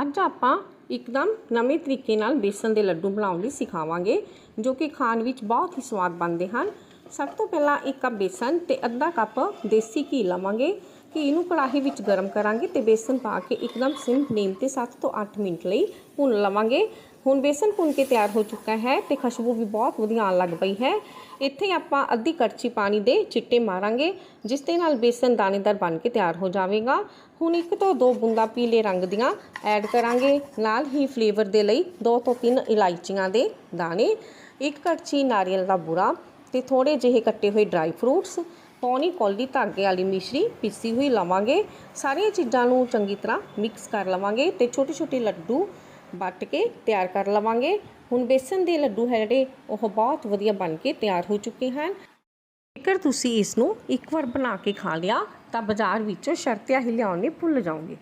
ਅੱਜ ਆਪਾਂ ਇੱਕਦਮ ਨਵੇਂ ਤਰੀਕੇ ਨਾਲ ਬੇਸਨ ਦੇ ਲੱਡੂ ਬਣਾਉਣ ਲਈ ਸਿਖਾਵਾਂਗੇ, ਜੋ ਕਿ ਖਾਣ ਵਿੱਚ ਬਹੁਤ ਹੀ ਸਵਾਦ ਬਣਦੇ ਹਨ। ਸਭ ਤੋਂ ਪਹਿਲਾਂ ਇੱਕ ਕੱਪ ਬੇਸਨ ਤੇ ਅੱਧਾ ਕੱਪ ਦੇਸੀ ਘੀ ਲਵਾਂਗੇ। ਘੀ ਨੂੰ ਕੜਾਹੀ ਵਿੱਚ ਗਰਮ ਕਰਾਂਗੇ ਤੇ ਬੇਸਨ ਪਾ ਕੇ ਇੱਕਦਮ ਸਿਮ ਫਲੇਮ ਤੇ 7 ਤੋਂ 8 ਮਿੰਟ ਲਈ ਭੁੰਨ ਲਵਾਂਗੇ। ਹੁਣ ਬੇਸਨ ਭੁੰਨ ਕੇ ਤਿਆਰ ਹੋ ਚੁੱਕਾ ਹੈ ਤੇ ਖੁਸ਼ਬੂ ਵੀ ਬਹੁਤ ਵਧੀਆ ਆਉਣ ਲੱਗ ਪਈ ਹੈ। ਇੱਥੇ ਆਪਾਂ ਅੱਧੀ ਕੜਛੀ ਪਾਣੀ ਦੇ ਚਿੱਟੇ ਮਾਰਾਂਗੇ, ਜਿਸ ਦੇ ਨਾਲ ਬੇਸਨ ਦਾਣੇਦਾਰ ਬਣ ਕੇ ਤਿਆਰ ਹੋ ਜਾਵੇਗਾ। ਹੁਣ ਇੱਕ ਤੋਂ ਦੋ ਬੂੰਦਾਂ ਪੀਲੇ ਰੰਗ ਦੀਆਂ ਐਡ ਕਰਾਂਗੇ। ਨਾਲ ਹੀ ਫਲੇਵਰ ਦੇ ਲਈ ਦੋ ਤੋਂ ਤਿੰਨ ਇਲਾਇਚੀਆਂ ਦੇ ਦਾਣੇ, ਇੱਕ ਕੜਛੀ ਨਾਰੀਅਲ ਦਾ ਬੁਰਾ ਤੇ ਥੋੜੇ ਜਿਹੇ ਕੱਟੇ ਹੋਏ ਡਰਾਈ ਫਰੂਟਸ ਪੌਣੀ ਕੌਲੀ ਧਾਗੇ ਵਾਲੀ ਮਿਸ਼ਰੀ ਪੀਸੀ ਹੋਈ ਲਵਾਂਗੇ। ਸਾਰੀਆਂ ਚੀਜ਼ਾਂ ਨੂੰ ਚੰਗੀ ਤਰ੍ਹਾਂ ਮਿਕਸ ਕਰ ਲਵਾਂਗੇ ਤੇ ਛੋਟੇ ਛੋਟੇ ਲੱਡੂ ਵੱਟ ਕੇ ਤਿਆਰ ਕਰ ਲਵਾਂਗੇ। ਹੁਣ ਬੇਸਨ ਦੇ ਲੱਡੂ ਹੈ ਜਿਹੜੇ, ਉਹ ਬਹੁਤ ਵਧੀਆ ਬਣ ਕੇ ਤਿਆਰ ਹੋ ਚੁੱਕੇ ਹਨ। ਜੇਕਰ ਤੁਸੀਂ ਇਸ ਨੂੰ ਇੱਕ ਵਾਰ ਬਣਾ ਕੇ ਖਾ ਲਿਆ, ਤਾਂ ਬਾਜ਼ਾਰ ਵਿੱਚੋਂ ਸ਼ਰਤਿਆ ਹੀ ਲਿਆਉਣੇ ਭੁੱਲ ਜਾਓਗੇ।